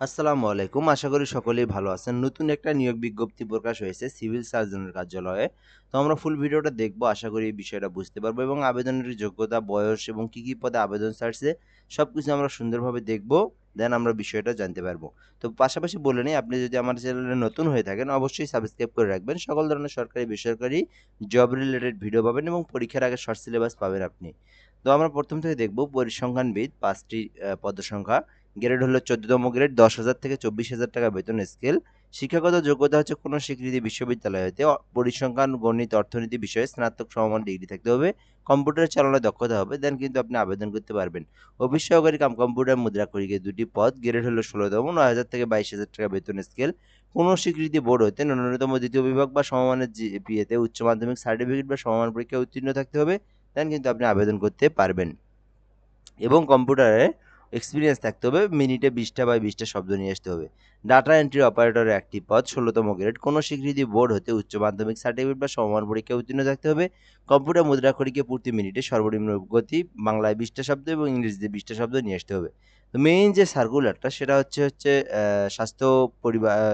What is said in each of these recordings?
আসসালামু আলাইকুম। আশা করি সকলেই ভালো আছেন। নতুন একটা নিয়োগ বিজ্ঞপ্তি প্রকাশ হয়েছে সিভিল সার্জনের কার্যালয়ে। তো আমরা ফুল ভিডিওটা দেখব। আশা করি এই বিষয়টা বুঝতে পারব এবং আবেদনের যোগ্যতা বয়স এবং কি কি পদে আবেদন ছাড়ছে সব কিছু আমরা সুন্দরভাবে দেখব। দেন আমরা বিষয়টা জানতে পারব। তো পাশাপাশি বলে নিই আপনি যদি আমার চ্যানেলে নতুন হয়ে থাকেন অবশ্যই সাবস্ক্রাইব করে রাখবেন। সকল ধরনের সরকারি বেসরকারি জব রিলেটেড ভিডিও পাবেন এবং পরীক্ষার আগে শর্ট সিলেবাস পাবেন আপনি। তো আমরা প্রথম থেকে দেখব পরিসংখ্যানবিদ পাঁচটি আহ, পদ সংখ্যা গ্রেড হলো চোদ্দতম গ্রেড দশ হাজার থেকে চব্বিশ হাজার টাকা বেতন স্কেল শিক্ষাগত যোগ্যতা হচ্ছে কোনো স্বীকৃতি বিশ্ববিদ্যালয় হতে পরিসংখ্যান, গণিত, অর্থনীতি বিষয়ে স্নাতক সমমান ডিগ্রি থাকতে হবে। কম্পিউটার চালানোর দক্ষতা হবে দেন কিন্তু আপনি আবেদন করতে পারবেন। অফিস কাম কম্পিউটার মুদ্রা করিকে দুটি পদ গ্রেড হলো ষোলোতম, নয় হাজার থেকে বাইশ হাজার টাকা বেতন স্কেল কোনো স্বীকৃতি বোর্ড হতে ন্যূনতম দ্বিতীয় বিভাগ বা সমমানের জিপিএতে উচ্চ মাধ্যমিক সার্টিফিকেট বা সমমান পরীক্ষায় উত্তীর্ণ থাকতে হবে দেন কিন্তু আপনি আবেদন করতে পারবেন। এবং কম্পিউটারে এক্সপিরিয়েন্স থাকতে হবে মিনিটে বিশটা বাই বিশটা শব্দ নিয়ে আসতে হবে। ডাটা এন্ট্রি অপারেটরের একটি পদ, ষোলোতম গ্রেড কোনো স্বীকৃতি বোর্ড হতে উচ্চ মাধ্যমিক সার্টিফিকেট বা সমমান পরীক্ষায় উত্তীর্ণ থাকতে হবে। কম্পিউটার মুদ্রা করিকে প্রতি মিনিটে সর্বনিম্ন গতি, বাংলায় বিশটা শব্দ এবং ইংরেজিতে বিশটা শব্দ নিয়ে আসতে হবে। মেইন যে সার্কুলারটা সেটা হচ্ছে হচ্ছে স্বাস্থ্য পরিবার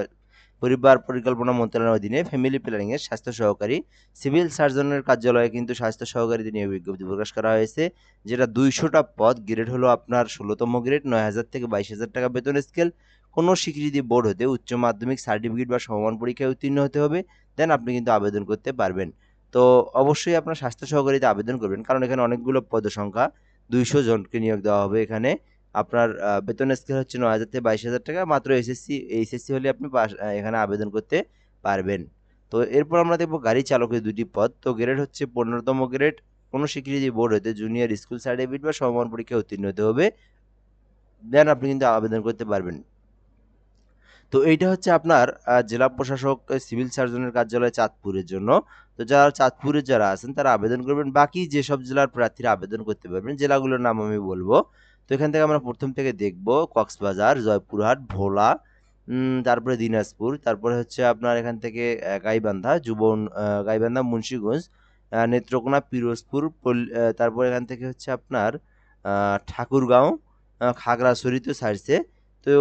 পরিবার পরিকল্পনা মন্ত্রণালয়ের অধীনে ফ্যামিলি প্ল্যানিংয়ের স্বাস্থ্য সহকারী সিভিল সার্জনের কার্যালয়ে কিন্তু স্বাস্থ্য সহকারী নিয়োগ বিজ্ঞপ্তি প্রকাশ করা হয়েছে, যেটা দুইশোটা পদ গ্রেড হলো আপনার ষোলোতম গ্রেড নয় হাজার থেকে বাইশ হাজার টাকা বেতন স্কেল কোনো স্বীকৃতি বোর্ড হতে উচ্চ মাধ্যমিক সার্টিফিকেট বা সমমান পরীক্ষায় উত্তীর্ণ হতে হবে দেন আপনি কিন্তু আবেদন করতে পারবেন। তো অবশ্যই আপনার স্বাস্থ্য সহকারীতে আবেদন করবেন, কারণ এখানে অনেকগুলো পদ সংখ্যা, দুইশো জনকে নিয়োগ দেওয়া হবে এখানে। আপনার আহ, বেতন স্কেল হচ্ছে নয় হাজার থেকে বাইশ হাজার টাকা। মাত্র এসএসসি এইচএসসি হলে আপনি এখানে আবেদন করতে পারবেন। তো এরপর আমরা দেখব গাড়ি চালকের দুটি পদ তো গ্রেড হচ্ছে পনেরোতম গ্রেড কোনো স্বীকৃতি বোর্ড হতে জুনিয়র স্কুল সার্টিফিকেট বা সমমান পরীক্ষায় উত্তীর্ণ হতে হবে। দেন আপনি কিন্তু আবেদন করতে পারবেন। তো এইটা হচ্ছে আপনার জেলা প্রশাসক সিভিল সার্জনের কার্যালয় চাঁদপুরের জন্য। তো যারা চাঁদপুরের যারা আছেন তারা আবেদন করবেন। বাকি যেসব জেলার প্রার্থীরা আবেদন করতে পারবেন জেলাগুলোর নাম আমি বলব। তো এখান থেকে আমরা প্রথম থেকে দেখব কক্সবাজার, জয়পুরহাট, ভোলা তারপরে দিনাজপুর, তারপরে হচ্ছে আপনার এখান থেকে গাইবান্ধা, যুবন গাইবান্ধা, মুন্সীগঞ্জ নেত্রকোনা, পিরোজপুর তারপর এখান থেকে হচ্ছে আপনার ঠাকুরগাঁও খাগড়াছড়ি তো ছাড়ছে তো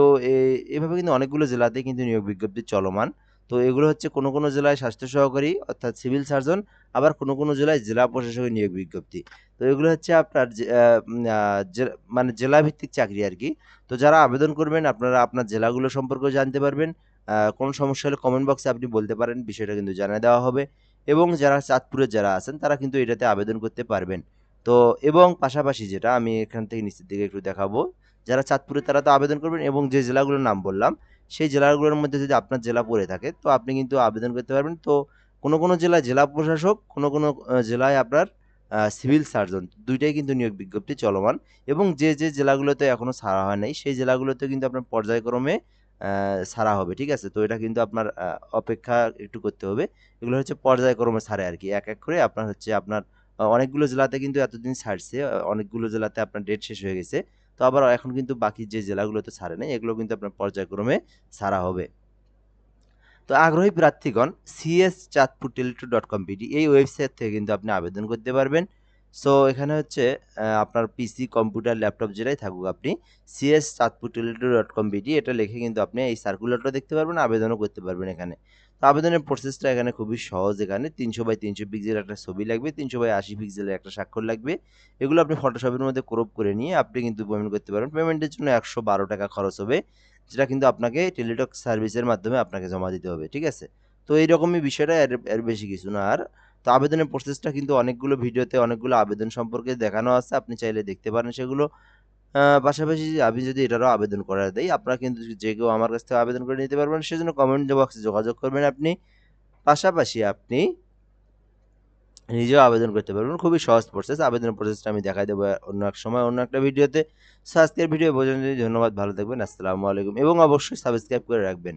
এভাবে কিন্তু অনেকগুলো জেলাতে কিন্তু নিয়োগ বিজ্ঞপ্তি চলমান। তো এগুলো হচ্ছে কোনো কোনো জেলায় স্বাস্থ্য সহকারী, অর্থাৎ সিভিল সার্জন, আবার কোনো কোনো জেলায় জেলা প্রশাসকের নিয়োগ বিজ্ঞপ্তি। তো এগুলো হচ্ছে আপনার মানে জেলা ভিত্তিক চাকরি আর কি। তো যারা আবেদন করবেন, আপনারা আপনার জেলাগুলো সম্পর্কেও জানতে পারবেন। কোনো সমস্যা হলে কমেন্ট বক্সে আপনি বলতে পারেন, বিষয়টা কিন্তু জানিয়ে দেওয়া হবে। এবং যারা চাঁদপুরের যারা আছেন, তারা কিন্তু এটাতে আবেদন করতে পারবেন। তো এবং পাশাপাশি যেটা আমি এখান থেকে নিচের দিকে একটু দেখাবো, যারা চাঁদপুরে তারা তো আবেদন করবেন এবং যে জেলাগুলোর নাম বললাম সেই জেলাগুলোর মধ্যে যদি আপনার জেলা পড়ে থাকে তো আপনি কিন্তু আবেদন করতে পারবেন। তো কোনো কোনো জেলায় জেলা প্রশাসক কোনো কোনো জেলায় আপনার সিভিল সার্জন দুইটাই কিন্তু নিয়োগ বিজ্ঞপ্তি চলমান এবং যে যে জেলাগুলোতে এখনও ছাড়া হয় নাই সেই জেলাগুলোতে কিন্তু আপনার পর্যায়ক্রমে সারা হবে ঠিক আছে? তো এটা কিন্তু আপনার অপেক্ষা একটু করতে হবে। এগুলো হচ্ছে পর্যায়ক্রমে সারে আর কি এক এক করে আপনার হচ্ছে আপনার অনেকগুলো জেলাতে কিন্তু এতদিন আহ, অনেকগুলো জেলাতে আপনার ডেট শেষ হয়ে গেছে। তো আবার এখন কিন্তু বাকি যে জেলাগুলোতে ছাড়ে নেই, এগুলো কিন্তু আপনার পর্যায়ক্রমে ছাড়া হবে। তো আগ্রহী প্রার্থীগণ CS Chandpur teletalk dot com BD, এই ওয়েবসাইট থেকে কিন্তু আপনি আবেদন করতে পারবেন। সো এখানে হচ্ছে আপনার পিসি, কম্পিউটার, ল্যাপটপ যেটাই থাকুক আপনি CS Chandpur teletalk dot com BD, এটা লিখে কিন্তু আপনি এই সার্কুলারটা দেখতে পারবেন, আবেদনও করতে পারবেন এখানে। আবেদনের প্রসেসটা এখানে খুবই সহজ। এখানে তিনশো বাই তিনশো পিক্সেল একটা ছবি লাগবে, তিনশো বাই আশি পিক্সেলের একটা স্বাক্ষর লাগবে। এগুলো আপনি ফটোশপের মধ্যে ক্রপ করে নিয়ে আপনি কিন্তু পেমেন্ট করতে পারবেন পেমেন্টের জন্য একশো বারো টাকা খরচ হবে, যেটা কিন্তু আপনাকে টেলিটক সার্ভিসের মাধ্যমে আপনাকে জমা দিতে হবে, ঠিক আছে? তো এইরকমই বিষয়টা এর এর বেশি কিছু না। আর তো আবেদনের প্রসেসটা কিন্তু অনেকগুলো ভিডিওতে অনেকগুলো আবেদন সম্পর্কে দেখানো আছে, আপনি চাইলে দেখতে পারেন সেগুলো। পাশাপাশি আমি যদি এটারও আবেদন করা দেই, আপনারা কিন্তু যে কেউ আমার কাছ থেকে আবেদন করে নিতে পারবেন, সেজন্য কমেন্ট বক্সে যোগাযোগ করবেন আপনি। পাশাপাশি আপনি নিজেও আবেদন করতে পারবেন। খুবই সহজ প্রসেস আবেদন প্রসেসটা আমি দেখাই দেবো অন্য এক সময়, অন্য একটা ভিডিওতে। আজকের ভিডিও পর্যন্ত ধন্যবাদ, ভালো থাকবেন, আসসালামু আলাইকুম এবং অবশ্যই সাবস্ক্রাইব করে রাখবেন।